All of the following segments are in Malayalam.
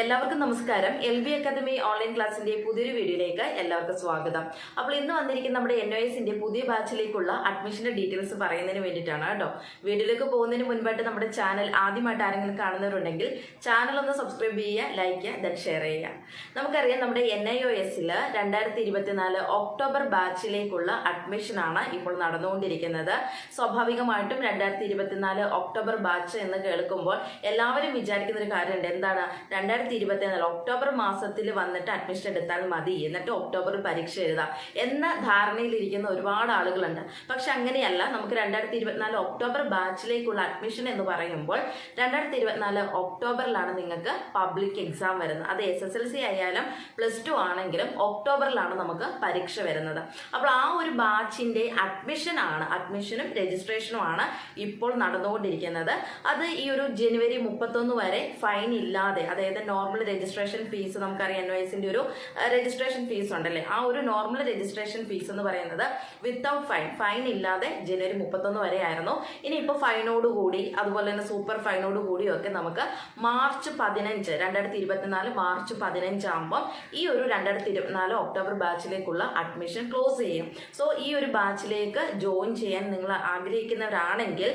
എല്ലാവർക്കും നമസ്കാരം. എൽ ബി അക്കാദമി ഓൺലൈൻ ക്ലാസ്സിന്റെ പുതിയൊരു വീഡിയോയിലേക്ക് എല്ലാവർക്കും സ്വാഗതം. അപ്പോൾ ഇന്ന് വന്നിരിക്കുന്ന നമ്മുടെ എൻ ഒ എസിന്റെ പുതിയ ബാച്ചിലേക്കുള്ള അഡ്മിഷന്റെ ഡീറ്റെയിൽസ് പറയുന്നതിന് വേണ്ടിയിട്ടാണ് കേട്ടോ. വീഡിയോയിലേക്ക് പോകുന്നതിന് മുൻപായിട്ട് നമ്മുടെ ചാനൽ ആദ്യമായിട്ട് ആരെങ്കിലും കാണുന്നവരുണ്ടെങ്കിൽ ചാനൽ ഒന്ന് സബ്സ്ക്രൈബ് ചെയ്യുക ലൈക്ക് ചെയ്യുക ദെൻ ഷെയർ ചെയ്യുക. നമുക്കറിയാം നമ്മുടെ എൻ ഐ ഒ എസിൽ രണ്ടായിരത്തി ഇരുപത്തിനാല് ഒക്ടോബർ ബാച്ചിലേക്കുള്ള അഡ്മിഷനാണ് ഇപ്പോൾ നടന്നുകൊണ്ടിരിക്കുന്നത്. സ്വാഭാവികമായിട്ടും രണ്ടായിരത്തി ഇരുപത്തിനാല് ഒക്ടോബർ ബാച്ച് എന്ന് കേൾക്കുമ്പോൾ എല്ലാവരും വിചാരിക്കുന്ന ഒരു കാര്യമുണ്ട്. എന്താണ്? രണ്ടായിരത്തി ഇരുപത്തിനാല് ഒക്ടോബർ മാസത്തിൽ വന്നിട്ട് അഡ്മിഷൻ എടുത്താൽ മതി. എന്നിട്ട് ഒക്ടോബറിൽ പരീക്ഷ എഴുതാം. എന്ന ധാരണയിലിരിക്കുന്ന ഒരുപാട് ആളുകളുണ്ട്. പക്ഷെ അങ്ങനെയല്ല. നമുക്ക് രണ്ടായിരത്തി ഇരുപത്തിനാല് ഒക്ടോബർ ബാച്ചിലേക്കുള്ള അഡ്മിഷൻ എന്ന് പറയുമ്പോൾ രണ്ടായിരത്തി ഇരുപത്തിനാല് ഒക്ടോബറിലാണ് നിങ്ങൾക്ക് പബ്ലിക് എക്സാം വരുന്നത്. അത് എസ് എസ് എൽ സി ആയാലും പ്ലസ് ടു ആണെങ്കിലും ഒക്ടോബറിലാണ് നമുക്ക് പരീക്ഷ വരുന്നത്. അപ്പോൾ ആ ഒരു ബാച്ചിന്റെ അഡ്മിഷൻ ആണ് അഡ്മിഷനും രജിസ്ട്രേഷനും ആണ് ഇപ്പോൾ നടന്നുകൊണ്ടിരിക്കുന്നത്. അത് ഈ ഒരു ജനുവരി മുപ്പത്തൊന്ന് വരെ ഫൈൻ ഇല്ലാതെ അതായത് നോർമൽ രജിസ്ട്രേഷൻ ഫീസ് നമുക്കറിയാം എൻ വൈസിന്റെ ഒരു രജിസ്ട്രേഷൻ ഫീസ് ഉണ്ടല്ലേ? ആ ഒരു നോർമൽ രജിസ്ട്രേഷൻ ഫീസ് എന്ന് പറയുന്നത് വിത്തൗട്ട് ഫൈൻ ഫൈൻ ഇല്ലാതെ ജനുവരി മുപ്പത്തൊന്ന് വരെ ആയിരുന്നു. ഇനി ഇപ്പോൾ ഫൈനോട് കൂടി അതുപോലെ തന്നെ സൂപ്പർ ഫൈനോട് കൂടിയൊക്കെ നമുക്ക് മാർച്ച് പതിനഞ്ച് രണ്ടായിരത്തി ഇരുപത്തിനാല് മാർച്ച് പതിനഞ്ച് ആകുമ്പോൾ ഈ ഒരു രണ്ടായിരത്തി ഇരുപത്തിനാല് ഒക്ടോബർ ബാച്ചിലേക്കുള്ള അഡ്മിഷൻ ക്ലോസ് ചെയ്യും. സോ ഈ ഒരു ബാച്ചിലേക്ക് ജോയിൻ ചെയ്യാൻ നിങ്ങൾ ആഗ്രഹിക്കുന്നവരാണെങ്കിൽ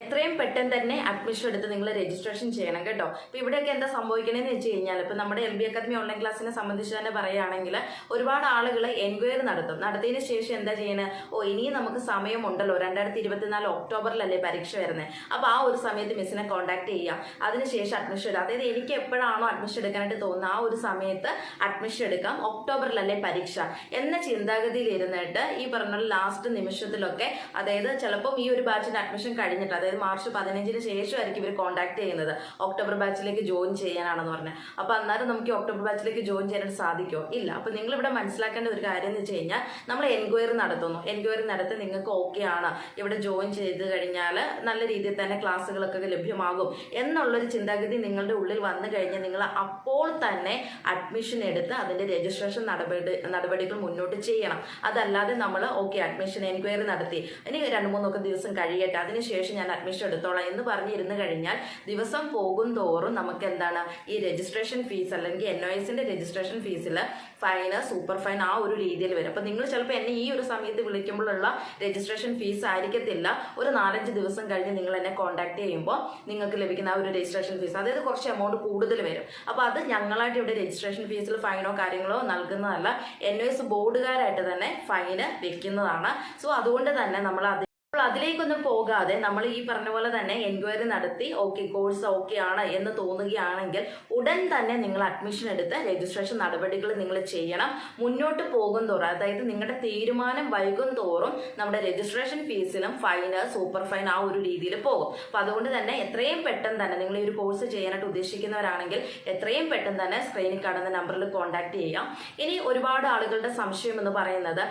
എത്രയും പെട്ടെന്ന് തന്നെ അഡ്മിഷൻ എടുത്ത് നിങ്ങൾ രജിസ്ട്രേഷൻ ചെയ്യണം കേട്ടോ. ഇപ്പൊ ഇവിടെയൊക്കെ എന്താ സംഭവിക്കണമെന്ന് വെച്ച് കഴിഞ്ഞാൽ ഇപ്പൊ നമ്മുടെ എം ബി അക്കാദമി ഓൺലൈൻ ക്ലാസ്സിനെ സംബന്ധിച്ച് തന്നെ പറയുകയാണെങ്കിൽ ഒരുപാട് ആളുകൾ എൻക്വയറി നടത്തും. നടത്തിയതിന് ശേഷം എന്താ ചെയ്യുന്നത് ഓ ഇനിയും നമുക്ക് സമയമുണ്ടല്ലോ. രണ്ടായിരത്തി ഇരുപത്തിനാല് ഒക്ടോബറിലല്ലേ പരീക്ഷ വരുന്നത് അപ്പൊ ആ ഒരു സമയത്ത് മിസ്സിനെ കോൺടാക്ട് ചെയ്യാം. അതിനുശേഷം അഡ്മിഷൻ എടുക്കാം അതായത് എനിക്ക് എപ്പോഴാണോ അഡ്മിഷൻ എടുക്കാനായിട്ട് തോന്നുന്നത് ആ ഒരു സമയത്ത് അഡ്മിഷൻ എടുക്കാം. ഒക്ടോബറിലല്ലേ പരീക്ഷ. എന്ന ചിന്താഗതിയിൽ ഇരുന്നിട്ട് ഈ പറഞ്ഞ ലാസ്റ്റ് നിമിഷത്തിലൊക്കെ അതായത് ചിലപ്പം ഈ ഒരു ബാച്ചിന്റെ അഡ്മിഷൻ കഴിഞ്ഞിട്ട് അതായത് മാർച്ച് പതിനഞ്ചിന് ശേഷമായിരിക്കും ഇവർ കോൺടാക്ട് ചെയ്യുന്നത്. ഒക്ടോബർ ബാച്ചിലേക്ക് ജോയിൻ ചെയ്യാനാണെന്ന് പറഞ്ഞാൽ അപ്പൊ അന്നേരം നമുക്ക് ഒക്ടോബർ ബാച്ചിലേക്ക് ജോയിൻ ചെയ്യാൻ സാധിക്കുമോ? ഇല്ല. അപ്പൊ നിങ്ങൾ ഇവിടെ മനസ്സിലാക്കേണ്ട ഒരു കാര്യം എന്ന് വെച്ച് കഴിഞ്ഞാൽ നമ്മൾ എൻക്വയറി നടത്തുന്നു. എൻക്വയറി നടത്തി നിങ്ങൾക്ക് ഓക്കെ ആണ്. ഇവിടെ ജോയിൻ ചെയ്ത് കഴിഞ്ഞാൽ നല്ല രീതിയിൽ തന്നെ ക്ലാസ്സുകളൊക്കെ ലഭ്യമാകും. എന്നുള്ളൊരു ചിന്താഗതി നിങ്ങളുടെ ഉള്ളിൽ വന്നു കഴിഞ്ഞാൽ നിങ്ങൾ അപ്പോൾ തന്നെ അഡ്മിഷൻ എടുത്ത് അതിന്റെ രജിസ്ട്രേഷൻ നടപടി നടപടികൾ മുന്നോട്ട് ചെയ്യണം. അതല്ലാതെ നമ്മൾ ഓക്കെ അഡ്മിഷൻ എൻക്വയറി നടത്തി. ഇനി രണ്ട് മൂന്നൊക്കെ ദിവസം കഴിയട്ടെ. അതിനുശേഷം ഞാൻ അഡ്മിഷൻ എടുത്തോളാം എന്ന് പറഞ്ഞിരുന്നു കഴിഞ്ഞാൽ ദിവസം പോകും തോറും നമുക്ക് എന്താണ് ഈ രജിസ്ട്രേഷൻ ഫീസ് അല്ലെങ്കിൽ എൻ ഒ എസിന്റെ രജിസ്ട്രേഷൻ ഫീസിൽ ഫൈന് സൂപ്പർ ഫൈൻ ആ ഒരു രീതിയിൽ വരും. അപ്പൊ നിങ്ങൾ ചിലപ്പോൾ എന്നെ ഈ ഒരു സമയത്ത് വിളിക്കുമ്പോഴുള്ള രജിസ്ട്രേഷൻ ഫീസ് ആയിരിക്കത്തില്ല. ഒരു നാലഞ്ച് ദിവസം കഴിഞ്ഞ് നിങ്ങൾ എന്നെ കോൺടാക്ട് ചെയ്യുമ്പോൾ നിങ്ങൾക്ക് ലഭിക്കുന്ന ആ ഒരു രജിസ്ട്രേഷൻ ഫീസ് അതായത് കുറച്ച് എമൗണ്ട് കൂടുതൽ വരും. അപ്പൊ അത് ഞങ്ങളായിട്ട് ഇവിടെ രജിസ്ട്രേഷൻ ഫീസിൽ ഫൈനോ കാര്യങ്ങളോ നൽകുന്നതല്ല. എൻ ഒ എസ് ബോർഡുകാരായിട്ട് തന്നെ ഫൈന് വെക്കുന്നതാണ്. സോ അതുകൊണ്ട് തന്നെ നമ്മൾ അത് അപ്പോൾ അതിലേക്കൊന്നും പോകാതെ നമ്മൾ ഈ പറഞ്ഞ പോലെ തന്നെ എൻക്വയറി നടത്തി ഓക്കെ കോഴ്സ് ഓക്കെ ആണ് എന്ന് തോന്നുകയാണെങ്കിൽ ഉടൻ തന്നെ നിങ്ങൾ അഡ്മിഷൻ എടുത്ത് രജിസ്ട്രേഷൻ നടപടികൾ നിങ്ങൾ ചെയ്യണം. മുന്നോട്ട് പോകും തോറും അതായത് നിങ്ങളുടെ തീരുമാനം വൈകും തോറും നമ്മുടെ രജിസ്ട്രേഷൻ ഫീസിലും ഫൈന് സൂപ്പർ ഫൈൻ ആ ഒരു രീതിയിൽ പോകും. അപ്പോൾ അതുകൊണ്ട് തന്നെ എത്രയും പെട്ടെന്ന് തന്നെ നിങ്ങൾ ഈ ഒരു കോഴ്സ് ചെയ്യാനായിട്ട് ഉദ്ദേശിക്കുന്നവരാണെങ്കിൽ എത്രയും പെട്ടെന്ന് തന്നെ സ്ക്രീനിൽ കാണുന്ന നമ്പറിൽ കോൺടാക്ട് ചെയ്യാം. ഇനി ഒരുപാട് ആളുകളുടെ സംശയം എന്ന് പറയുന്നത്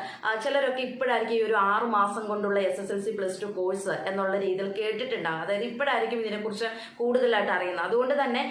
ചിലരൊക്കെ ഇപ്പോഴായിരിക്കും ഈ ഒരു ആറു മാസം കൊണ്ടുള്ള S S L C plus two course എന്നുള്ള രീതിയിൽ കേട്ടിട്ടുണ്ടാകും അതായത് ഇപ്പോഴായിരിക്കും ഇതിനെക്കുറിച്ച് കൂടുതലായിട്ട് അറിയുന്നത്. അതുകൊണ്ട് തന്നെ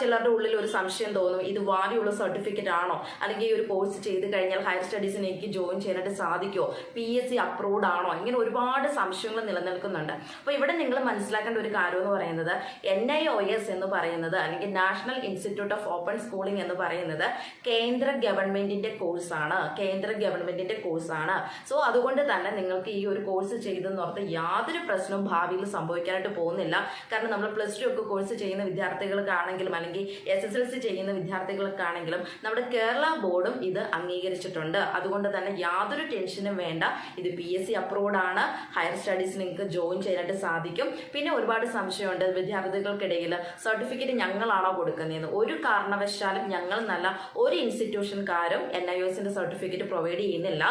ചിലരുടെ ഉള്ളിൽ ഒരു സംശയം തോന്നും ഇത് വാല്യുള്ള സർട്ടിഫിക്കറ്റ് ആണോ? അല്ലെങ്കിൽ ഈ ഒരു കോഴ്സ് ചെയ്ത് കഴിഞ്ഞാൽ ഹയർ സ്റ്റഡീസിന് എനിക്ക് ജോയിൻ ചെയ്യാനായിട്ട് സാധിക്കുമോ പി എസ് സി അപ്രൂവ്ഡ് ആണോ? ഇങ്ങനെ ഒരുപാട് സംശയങ്ങൾ നിലനിൽക്കുന്നുണ്ട്. അപ്പോൾ ഇവിടെ നിങ്ങൾ മനസ്സിലാക്കേണ്ട ഒരു കാര്യം എന്ന് പറയുന്നത് എൻ ഐ ഒ എസ് എന്ന് പറയുന്നത് അല്ലെങ്കിൽ national institute of open schooling എന്ന് പറയുന്നത് കേന്ദ്ര ഗവൺമെന്റിന്റെ കോഴ്സാണ്. കേന്ദ്ര ഗവൺമെന്റിന്റെ കോഴ്സാണ്. സോ അതുകൊണ്ട് തന്നെ നിങ്ങൾക്ക് ഈ ഒരു കോഴ്സ് ചെയ്തെന്ന് ഓർത്ത് യാതൊരു പ്രശ്നവും ഭാവിയിൽ സംഭവിക്കാനായിട്ട് പോകുന്നില്ല. കാരണം നമ്മൾ പ്ലസ് ടു ഒക്കെ കോഴ്സ് ചെയ്യുന്ന വിദ്യാർത്ഥികൾക്കാണെങ്കിലും അല്ലെങ്കിൽ എസ് എസ് എൽ സി ചെയ്യുന്ന വിദ്യാർത്ഥികൾക്കാണെങ്കിലും നമ്മുടെ കേരള ബോർഡും ഇത് അംഗീകരിച്ചിട്ടുണ്ട്. അതുകൊണ്ട് തന്നെ യാതൊരു ടെൻഷനും വേണ്ട. ഇത് പി എസ് സി അപ്രൂവ്ഡ് ആണ്. ഹയർ സ്റ്റഡീസ് നിങ്ങൾക്ക് ജോയിൻ ചെയ്യാനായിട്ട് സാധിക്കും. പിന്നെ ഒരുപാട് സംശയമുണ്ട്. വിദ്യാർത്ഥികൾക്കിടയിൽ സർട്ടിഫിക്കറ്റ് ഞങ്ങളാണോ കൊടുക്കുന്നതെന്ന്. ഒരു കാരണവശാലും ഞങ്ങൾ നല്ല ഒരു ഇൻസ്റ്റിറ്റ്യൂഷൻകാരും എൻ ഐ എസിന്റെ സർട്ടിഫിക്കറ്റ് പ്രൊവൈഡ് ചെയ്യുന്നില്ല.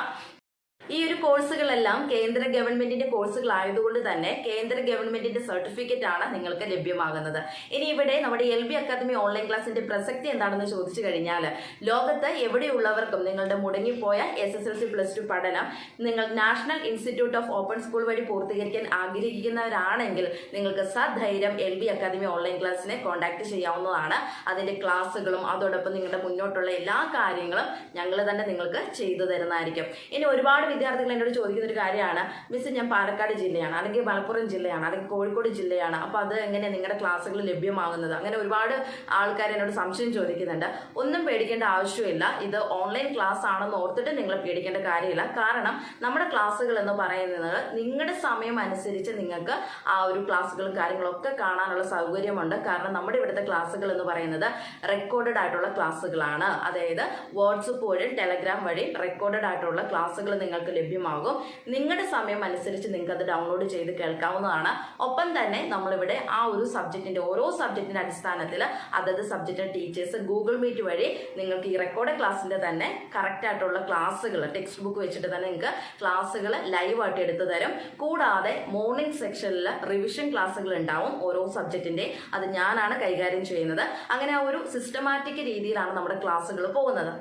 ഈ ഒരു കോഴ്സുകളെല്ലാം കേന്ദ്ര ഗവൺമെന്റിന്റെ കോഴ്സുകൾ ആയതുകൊണ്ട് തന്നെ കേന്ദ്ര ഗവൺമെന്റിന്റെ സർട്ടിഫിക്കറ്റ് ആണ് നിങ്ങൾക്ക് ലഭ്യമാകുന്നത്. ഇനി ഇവിടെ നമ്മുടെ എൽ ബി അക്കാദമി ഓൺലൈൻ ക്ലാസിന്റെ പ്രസക്തി എന്താണെന്ന് ചോദിച്ചു കഴിഞ്ഞാൽ ലോകത്ത് എവിടെയുള്ളവർക്കും നിങ്ങളുടെ മുടങ്ങിപ്പോയ S S L C plus two പഠനം നിങ്ങൾ national institute of open school വഴി പൂർത്തീകരിക്കാൻ ആഗ്രഹിക്കുന്നവരാണെങ്കിൽ നിങ്ങൾക്ക് സധൈര്യം എൽ ബി അക്കാദമി ഓൺലൈൻ ക്ലാസ്സിനെ കോൺടാക്ട് ചെയ്യാവുന്നതാണ്. അതിന്റെ ക്ലാസ്സുകളും അതോടൊപ്പം നിങ്ങളുടെ മുന്നോട്ടുള്ള എല്ലാ കാര്യങ്ങളും ഞങ്ങൾ തന്നെ നിങ്ങൾക്ക് ചെയ്തു തരുന്നതായിരിക്കും. ഇനി ഒരുപാട് വിദ്യാർത്ഥികൾ എന്നോട് ചോദിക്കുന്ന ഒരു കാര്യമാണ് മിസ് ഞാൻ പാലക്കാട് ജില്ലയാണ് അല്ലെങ്കിൽ മലപ്പുറം ജില്ലയാണ് അല്ലെങ്കിൽ കോഴിക്കോട് ജില്ലയാണ് അപ്പോൾ അത് എങ്ങനെയാണ് നിങ്ങളുടെ ക്ലാസ്സുകൾ ലഭ്യമാകുന്നത്? അങ്ങനെ ഒരുപാട് ആൾക്കാർ എന്നോട് സംശയം ചോദിക്കുന്നുണ്ട്. ഒന്നും പേടിക്കേണ്ട ആവശ്യമില്ല. ഇത് ഓൺലൈൻ ക്ലാസ് ആണെന്ന് ഓർത്തിട്ട് നിങ്ങൾ പേടിക്കേണ്ട കാര്യമില്ല. കാരണം നമ്മുടെ ക്ലാസ്സുകൾ എന്ന് പറയുന്നത് നിങ്ങളുടെ സമയം അനുസരിച്ച് നിങ്ങൾക്ക് ആ ഒരു ക്ലാസ്സുകളും കാര്യങ്ങളൊക്കെ കാണാനുള്ള സൗകര്യമുണ്ട്. കാരണം നമ്മുടെ ഇവിടുത്തെ ക്ലാസ്സുകൾ എന്ന് പറയുന്നത് റെക്കോർഡഡ് ആയിട്ടുള്ള ക്ലാസ്സുകളാണ്. അതായത് വാട്സപ്പ് വഴി ടെലഗ്രാം വഴി റെക്കോർഡഡ് ആയിട്ടുള്ള ക്ലാസ്സുകൾ നിങ്ങൾക്ക് ലഭ്യമാകും. നിങ്ങളുടെ സമയം അനുസരിച്ച് നിങ്ങൾക്ക് അത് ഡൗൺലോഡ് ചെയ്ത് കേൾക്കാവുന്നതാണ്. ഒപ്പം തന്നെ നമ്മളിവിടെ ആ ഒരു സബ്ജക്റ്റിന്റെ ഓരോ സബ്ജക്റ്റിന്റെ അടിസ്ഥാനത്തിൽ അതത് സബ്ജക്റ്റിന്റെ ടീച്ചേഴ്സ് ഗൂഗിൾ മീറ്റ് വഴി നിങ്ങൾക്ക് ഈ റെക്കോർഡ് ക്ലാസ്സിന്റെ തന്നെ കറക്റ്റ് ആയിട്ടുള്ള ക്ലാസ്സുകൾ ടെക്സ്റ്റ് ബുക്ക് വെച്ചിട്ട് തന്നെ നിങ്ങൾക്ക് ക്ലാസ്സുകൾ ലൈവായിട്ട് എടുത്തു തരും. കൂടാതെ മോർണിംഗ് സെക്ഷനിൽ റിവിഷൻ ക്ലാസ്സുകൾ ഉണ്ടാവും ഓരോ സബ്ജക്റ്റിന്റെ അത് ഞാനാണ് കൈകാര്യം ചെയ്യുന്നത്. അങ്ങനെ ആ ഒരു സിസ്റ്റമാറ്റിക് രീതിയിലാണ് നമ്മുടെ ക്ലാസ്സുകൾ പോകുന്നത്.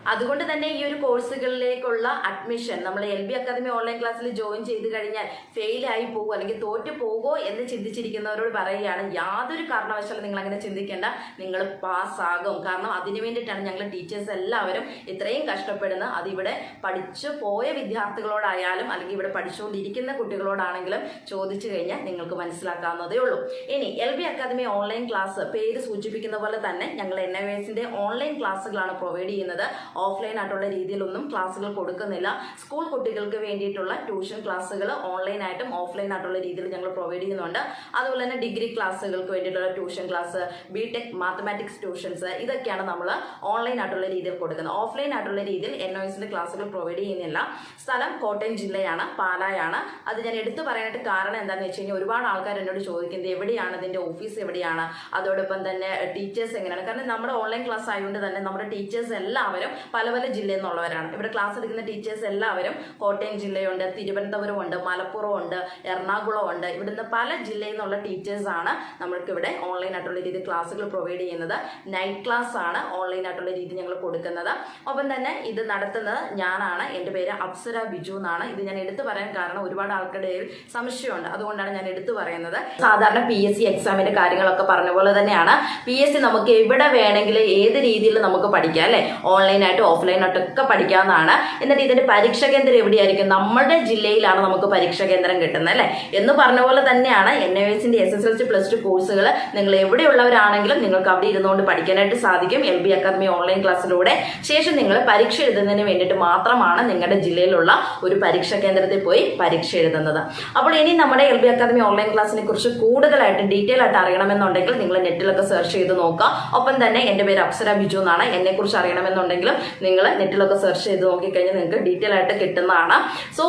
അതുകൊണ്ട് തന്നെ ഈ ഒരു കോഴ്സുകളിലേക്കുള്ള അഡ്മിഷൻ നമ്മൾ എൽ ബി അക്കാദമി ഓൺലൈൻ ക്ലാസ്സിൽ ജോയിൻ ചെയ്ത് കഴിഞ്ഞാൽ ഫെയിൽ ആയി പോകുമോ അല്ലെങ്കിൽ തോറ്റു പോകുമോ എന്ന് ചിന്തിച്ചിരിക്കുന്നവരോട് പറയുകയാണ്. യാതൊരു കാരണവശാലും നിങ്ങൾ അങ്ങനെ ചിന്തിക്കേണ്ട നിങ്ങൾ പാസ്സാകും കാരണം അതിനു വേണ്ടിയിട്ടാണ് ഞങ്ങൾ ടീച്ചേഴ്സ് എല്ലാവരും ഇത്രയും കഷ്ടപ്പെടുന്നത്. അതിവിടെ പഠിച്ചു പോയ വിദ്യാർത്ഥികളോടായാലും അല്ലെങ്കിൽ ഇവിടെ പഠിച്ചുകൊണ്ടിരിക്കുന്ന കുട്ടികളോടാണെങ്കിലും ചോദിച്ചു കഴിഞ്ഞാൽ നിങ്ങൾക്ക് മനസ്സിലാക്കാവുന്നതേ ഉള്ളൂ. ഇനി L B academy online class പേര് സൂചിപ്പിക്കുന്ന പോലെ തന്നെ ഞങ്ങൾ എൻ ഓൺലൈൻ ക്ലാസ്സുകളാണ് പ്രൊവൈഡ് ചെയ്യുന്നത്. ഓഫ്ലൈൻ ആയിട്ടുള്ള രീതിയിലൊന്നും ക്ലാസ്സുകൾ കൊടുക്കുന്നില്ല. സ്കൂൾ കുട്ടികൾക്ക് വേണ്ടിയിട്ടുള്ള ട്യൂഷൻ ക്ലാസ്സുകൾ ഓൺലൈൻ ആയിട്ടും ഓഫ്ലൈൻ ആയിട്ടുള്ള രീതിയിൽ ഞങ്ങൾ പ്രൊവൈഡ് ചെയ്യുന്നുണ്ട്. അതുപോലെ തന്നെ ഡിഗ്രി ക്ലാസ്സുകൾക്ക് വേണ്ടിയിട്ടുള്ള tuition class B tech mathematics tuitions ഇതൊക്കെയാണ് നമ്മൾ ഓൺലൈൻ ആയിട്ടുള്ള രീതിയിൽ കൊടുക്കുന്നത്. ഓഫ്ലൈൻ ആയിട്ടുള്ള രീതിയിൽ എൻ ഒ ക്ലാസ്സുകൾ പ്രൊവൈഡ് ചെയ്യുന്നില്ല. സ്ഥലം കോട്ടയം ജില്ലയാണ് പാലായാണ്. അത് ഞാൻ എടുത്തു പറയാനായിട്ട് കാരണം എന്താണെന്ന് വെച്ച് കഴിഞ്ഞാൽ ഒരുപാട് ആൾക്കാർ എന്നോട് ചോദിക്കുന്നത് എവിടെയാണ് ഇതിന്റെ ഓഫീസ് എവിടെയാണ്? അതോടൊപ്പം തന്നെ ടീച്ചേഴ്സ് എങ്ങനെയാണ്? കാരണം നമ്മുടെ ഓൺലൈൻ ക്ലാസ് ആയതുകൊണ്ട് തന്നെ നമ്മുടെ ടീച്ചേഴ്സ് എല്ലാവരും പല പല ജില്ലയിൽ നിന്നുള്ളവരാണ് ഇവിടെ ക്ലാസ് എടുക്കുന്ന ടീച്ചേഴ്സ് എല്ലാവരും കോട്ടയം ജില്ലയുണ്ട് തിരുവനന്തപുരം ഉണ്ട് മലപ്പുറം ഉണ്ട് എറണാകുളം ഉണ്ട്. ഇവിടുന്ന് പല ജില്ലയിൽ നിന്നുള്ള ടീച്ചേഴ്സാണ് ആണ് നമ്മൾക്ക് ഇവിടെ ഓൺലൈൻ ആയിട്ടുള്ള രീതിയിൽ ക്ലാസ്സുകൾ പ്രൊവൈഡ് ചെയ്യുന്നത്. നൈറ്റ് ക്ലാസ് ആണ് ഓൺലൈൻ ആയിട്ടുള്ള രീതി ഞങ്ങൾ കൊടുക്കുന്നത്. ഒപ്പം തന്നെ ഇത് നടത്തുന്നത് ഞാനാണ്. എന്റെ പേര് അപ്സര ബിജു എന്നാണ്. ഇത് ഞാൻ എടുത്തു പറയാൻ കാരണം ഒരുപാട് ആൾക്കാരുടെ സംശയമുണ്ട്. അതുകൊണ്ടാണ് ഞാൻ എടുത്തു പറയുന്നത്. സാധാരണ പി എസ് സി എക്സാമിന്റെ കാര്യങ്ങളൊക്കെ പറഞ്ഞ പോലെ തന്നെയാണ്. പി എസ് സി നമുക്ക് എവിടെ വേണമെങ്കിലും ഏത് രീതിയിൽ നമുക്ക് പഠിക്കാം അല്ലെ? ഓൺലൈനായിട്ട് ഓഫ്ലൈനായിട്ടൊക്കെ പഠിക്കാവുന്നതാണ്. എന്നിട്ട് ഇതിന്റെ പരീക്ഷ കേന്ദ്രം എവിടെയായിരിക്കും? നമ്മുടെ ജില്ലയിലാണ് നമുക്ക് പരീക്ഷ കേന്ദ്രം കിട്ടുന്നത് അല്ലേ? എന്ന് പറഞ്ഞ പോലെ തന്നെയാണ് എൻ ഐ എസിന്റെ S S L C plus two കോഴ്സുകൾ നിങ്ങൾ എവിടെയുള്ളവരാണെങ്കിലും നിങ്ങൾക്ക് അവിടെ ഇരുന്നുകൊണ്ട് പഠിക്കാനായിട്ട് സാധിക്കും. എൽ ബി അക്കാദമി ഓൺലൈൻ ക്ലാസ്സിലൂടെ ശേഷം നിങ്ങൾ പരീക്ഷ എഴുതുന്നതിന് വേണ്ടിയിട്ട് മാത്രമാണ് നിങ്ങളുടെ ജില്ലയിലുള്ള ഒരു പരീക്ഷാ കേന്ദ്രത്തിൽ പോയി പരീക്ഷ എഴുതുന്നത്. അപ്പോൾ ഇനി നമ്മുടെ എൽ ബി അക്കാദമി ഓൺലൈൻ ക്ലാസ്സിനെ കുറിച്ച് കൂടുതലായിട്ട് ഡീറ്റെയിൽ ആയിട്ട് അറിയണമെന്നുണ്ടെങ്കിൽ നിങ്ങൾ നെറ്റിലൊക്കെ സെർച്ച് ചെയ്ത് നോക്കുക. ഒപ്പം തന്നെ എന്റെ പേര് അപ്സര ബിജു എന്നാണ്. എന്നെ കുറിച്ച് നിങ്ങൾ നെറ്റിലൊക്കെ സെർച്ച് ചെയ്ത് നോക്കിക്കഴിഞ്ഞാൽ നിങ്ങൾക്ക് ഡീറ്റെയിൽ ആയിട്ട് കിട്ടുന്നതാണ്. സോ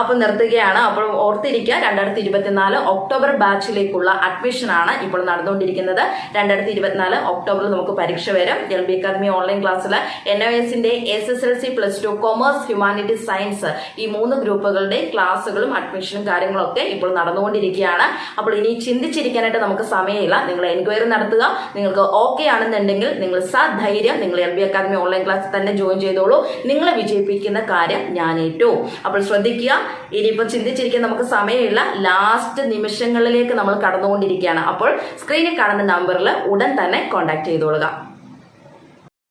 അപ്പോൾ നിർത്തുകയാണ്. അപ്പോൾ ഓർത്തിരിക്കുക രണ്ടായിരത്തി ഇരുപത്തിനാല് ഒക്ടോബർ ബാച്ചിലേക്കുള്ള അഡ്മിഷൻ ആണ് ഇപ്പോൾ നടന്നുകൊണ്ടിരിക്കുന്നത്. രണ്ടായിരത്തി ഇരുപത്തിനാല് ഒക്ടോബറിൽ നമുക്ക് പരീക്ഷ വരും. എൽ ബി അക്കാദമി ഓൺലൈൻ ക്ലാസ്സിൽ എൻ ഒ എസിന്റെ S S L C plus two commerce humanity science ഈ മൂന്ന് ഗ്രൂപ്പുകളുടെ ക്ലാസ്സുകളും അഡ്മിഷനും കാര്യങ്ങളൊക്കെ ഇപ്പോൾ നടന്നുകൊണ്ടിരിക്കുകയാണ്. അപ്പോൾ ഇനി ചിന്തിച്ചിരിക്കാനായിട്ട് നമുക്ക് സമയമില്ല. നിങ്ങൾ എൻക്വയറി നടത്തുക. നിങ്ങൾക്ക് ഓക്കെ ആണെന്നുണ്ടെങ്കിൽ നിങ്ങൾ സധൈര്യം നിങ്ങൾ L B academy online class തന്നെ ജോയിൻ ചെയ്തോളൂ. നിങ്ങളെ വിജയിപ്പിക്കുന്ന കാര്യം ഞാൻ ഏറ്റു അപ്പോൾ ശ്രദ്ധിക്കുക ഇനിയിപ്പോൾ ചിന്തിച്ചിരിക്കാൻ നമുക്ക് സമയമില്ല. ലാസ്റ്റ് നിമിഷങ്ങളിലേക്ക് നമ്മൾ കടന്നുകൊണ്ടിരിക്കുകയാണ്. അപ്പോൾ സ്ക്രീനിൽ കാണുന്ന നമ്പറിൽ ഉടൻ തന്നെ കോൺടാക്ട് ചെയ്തോളുക.